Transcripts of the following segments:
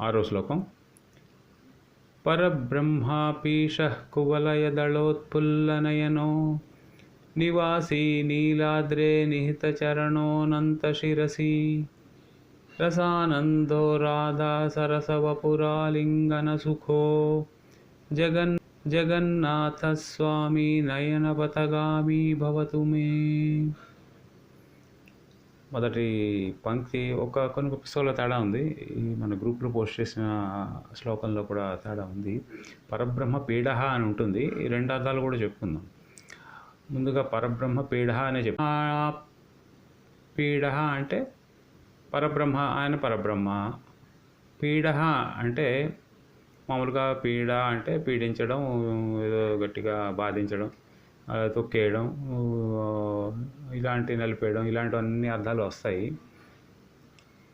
ఆరో శ్లోకం పరబ్రహ్మాపీష కువలయదళోత్పుల్లనయనో నివాసీ నీలాద్రే నిహితచరణోనంతశిరసి రసానందో రాధా సరసవపురాలింగనసుఖో జగన్ జగన్నాథ స్వామి నయనపథగామి భవతు మే మొదటి పంక్తి ఒక కొన్ని పుస్తకాల్లో తేడా ఉంది. ఈ మన గ్రూప్లో పోస్ట్ చేసిన శ్లోకంలో కూడా తేడా ఉంది. పరబ్రహ్మ పీడహ అని ఉంటుంది. ఈ రెండు అర్థాలు కూడా చెప్పుకుందాం. ముందుగా పరబ్రహ్మ పీడ అనే చెప్పు. పీడహ అంటే పరబ్రహ్మ ఆయన పరబ్రహ్మ. పీడహ అంటే మామూలుగా పీడ అంటే పీడించడం ఏదో గట్టిగా బాధించడం. తొక్కేయడం ఇలాంటి నలిపేయడం ఇలాంటివన్నీ అర్థాలు వస్తాయి.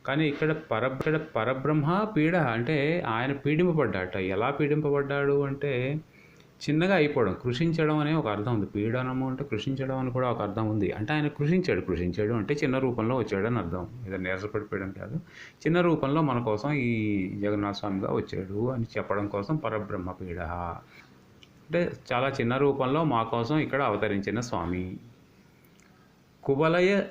కానీ ఇక్కడ పర ఇక్కడ పరబ్రహ్మ పీడ అంటే ఆయన పీడింపబడ్డాట. ఎలా పీడింపబడ్డాడు అంటే చిన్నగా అయిపోవడం కృషించడం అనే ఒక అర్థం ఉంది. పీడనము అంటే కృషించడం అని కూడా ఒక అర్థం ఉంది. అంటే ఆయన కృషించాడు కృషించాడు అంటే చిన్న రూపంలో వచ్చాడు అని అర్థం. ఇది నీరసపడిపోయడం కాదు. చిన్న రూపంలో మన కోసం ఈ జగన్నాథ స్వామిగా వచ్చాడు అని చెప్పడం కోసం పరబ్రహ్మ పీడ. అంటే చాలా చిన్న రూపంలో మా కోసం ఇక్కడ అవతరించిన స్వామి. కువలయ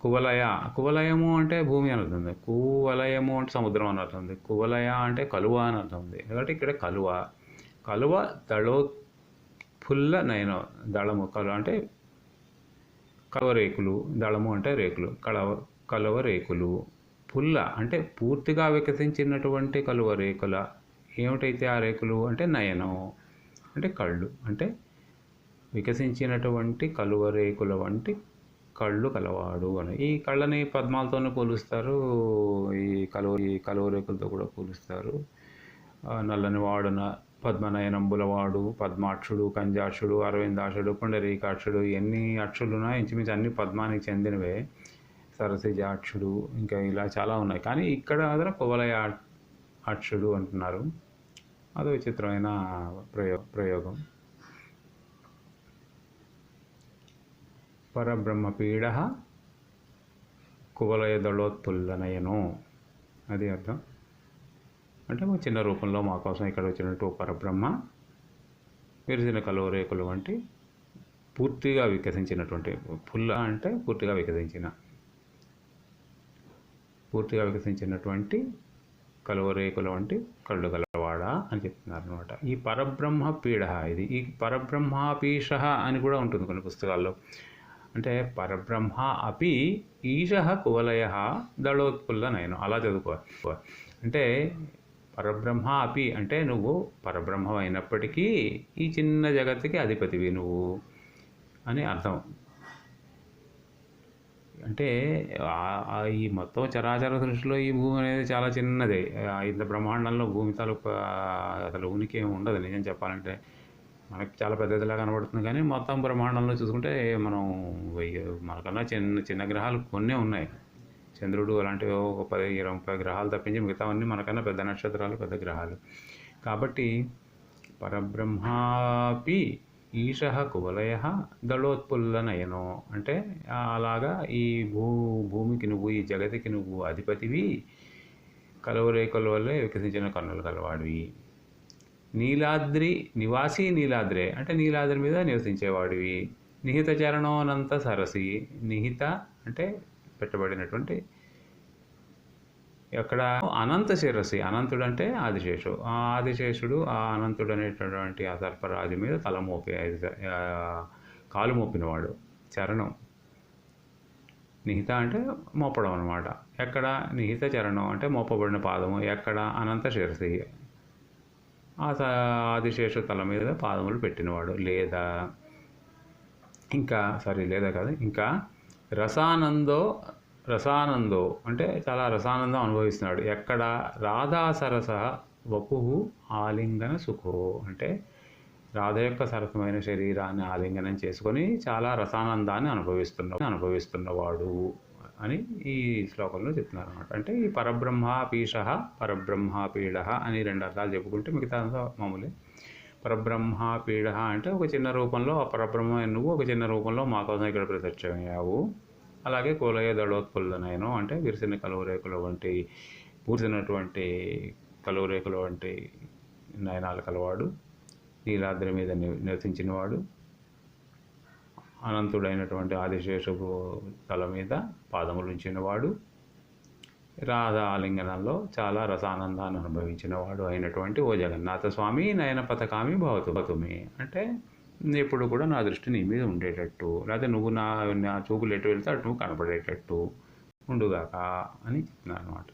కువలయ కువలయము అంటే భూమి అని అర్థం ఉంది. కువలయము అంటే సముద్రం అని అర్థం ఉంది. కువలయ అంటే కలువ అని అర్థం ఉంది. ఎందుకంటే ఇక్కడ కలువ. కలువ దళో ఫుల్ల నయన దళము. కలువ అంటే కలువ రేకులు. దళము అంటే రేకులు. కలవ కలువ రేకులు. పుల్ల అంటే పూర్తిగా వికసించినటువంటి కలువ రేకుల. ఏమిటైతే ఆ రేకులు? అంటే నయనం అంటే కళ్ళు. అంటే వికసించినటువంటి కలువ రేకుల వంటి కళ్ళు కలవాడు అని. ఈ కళ్ళని పద్మాలతోనే పోలుస్తారు. ఈ కలువ ఈ కలువరేకులతో కూడా పోలుస్తారు. నల్లని వాడున పద్మనయనంబులవాడు పద్మాక్షుడు కంజాక్షుడు అరవిందాక్షుడు పుండరీకాక్షుడు ఎన్ని అక్షులు ఇంచుమించు అన్ని పద్మానికి చెందినవే. సరసిజాక్షుడు ఇంకా ఇలా చాలా ఉన్నాయి. కానీ ఇక్కడ మాత్రం కువలయ అక్షుడు అంటున్నారు. అదో విచిత్రమైన ప్రయో ప్రయోగం పరబ్రహ్మపీడ కువలయ దళోత్పుల్లనయను అది అర్థం అంటే మా చిన్న రూపంలో మా కోసం ఇక్కడ వచ్చినట్టు పరబ్రహ్మ విరిసిన కలువ రేకులు వంటి పూర్తిగా వికసించినటువంటి పుల్ల అంటే పూర్తిగా వికసించిన పూర్తిగా వికసించినటువంటి కలువ రేకుల వంటి కళ్ళు గలవాడా అని చెప్తున్నారు అనమాట ఈ పరబ్రహ్మ పీడ ఇది ఈ పరబ్రహ్మాపీష అని కూడా ఉంటుంది కొన్ని పుస్తకాల్లో. అంటే పరబ్రహ్మ అపి ఈశ కువలయ దళోత్పుల్ల నయనం అలా చదువుకో అంటే పరబ్రహ్మ అపి అంటే నువ్వు పరబ్రహ్మ అయినప్పటికీ ఈ చిన్న జగత్తుకి అధిపతివి నువ్వు అని అర్థం. అంటే ఈ మొత్తం చరాచర సృష్టిలో ఈ భూమి అనేది చాలా చిన్నది. ఇంత బ్రహ్మాండంలో భూమి తాలూకు అసలు ఉనికి ఏమి ఉండదు నిజం చెప్పాలంటే. మనకి చాలా పెద్దదిలా కనబడుతుంది కానీ మొత్తం బ్రహ్మాండంలో చూసుకుంటే మనం మనకన్నా చిన్న చిన్న గ్రహాలు కొన్ని ఉన్నాయి. చంద్రుడు అలాంటివి ఒక పది ఇరవై ముప్పై గ్రహాలు తప్పించి మిగతావన్నీ మనకన్నా పెద్ద నక్షత్రాలు పెద్ద గ్రహాలు. కాబట్టి పరబ్రహ్మాపి ఈశ కువలయ దళోత్పుల్లనయనో. అంటే అలాగా ఈ భూ భూమికి నువ్వు ఈ జగతికి నువ్వు అధిపతివి కలవరేకల వల్లే వికసించిన కన్నులు కలవాడివి. నీలాద్రి నివాసి నీలాద్రే అంటే నీలాద్రి మీద నివసించేవాడివి. నిహిత చరణోనంత సరసి నిహిత అంటే పెట్టబడినటువంటి అక్కడ అనంత శిరసి. అనంతుడు అంటే ఆదిశేషు ఆ ఆదిశేషుడు ఆ అనంతుడు అనేటటువంటి ఆ సర్పరాజు మీద తల మోపి కాలు మోపినవాడు. చరణం. నిహిత అంటే మోపడం అనమాట ఎక్కడ నిహిత చరణం అంటే మోపబడిన పాదము ఎక్కడ అనంత శిరసి. ఆ ఆదిశేషు తల మీద పాదములు పెట్టినవాడు. లేదా ఇంకా సారీ లేదా కాదు ఇంకా రసానందో రసానందో అంటే చాలా రసానందం అనుభవిస్తున్నాడు. ఎక్కడ రాధా సరస వపు ఆలింగన సుఖో అంటే రాధ యొక్క సరసమైన శరీరాన్ని ఆలింగనం చేసుకొని చాలా రసానందాన్ని అనుభవిస్తున్న అనుభవిస్తున్నవాడు అని ఈ శ్లోకంలో చెప్తున్నారు అనమాట అంటే ఈ పరబ్రహ్మ పీషః పరబ్రహ్మ పీడ అని రెండు అర్థాలు చెప్పుకుంటే మిగతా మామూలే. పరబ్రహ్మ పీడ అంటే ఒక చిన్న రూపంలో ఆ పరబ్రహ్మ నువ్వు ఒక చిన్న రూపంలో మా కోసం ఇక్కడ ప్రత్యక్షమయ్యావు. అలాగే కోలయ దళోత్పుల్లనయనం అంటే విరిసిన కలువరేకుల వంటి పూర్చినటువంటి కలువ వంటి నయనాలు కలవాడు నీలాద్రి మీద ని- నివసించినవాడు అనంతుడైనటువంటి ఆదిశేషపు తల మీద పాదములు ఉంచినవాడు రాధ ఆలింగనంలో చాలా రసానందాన్ని అనుభవించినవాడు అయినటువంటి ఓ జగన్నాథ స్వామి నయన పథకామి భవతు భతుమి అంటే ఎప్పుడు కూడా నా దృష్టి నీ మీద ఉండేటట్టు లేకపోతే నువ్వు నా నా చూపులు ఎటు వెళ్తే అటు నువ్వు కనపడేటట్టు ఉండుగాక అని చెప్తున్నాను అనమాట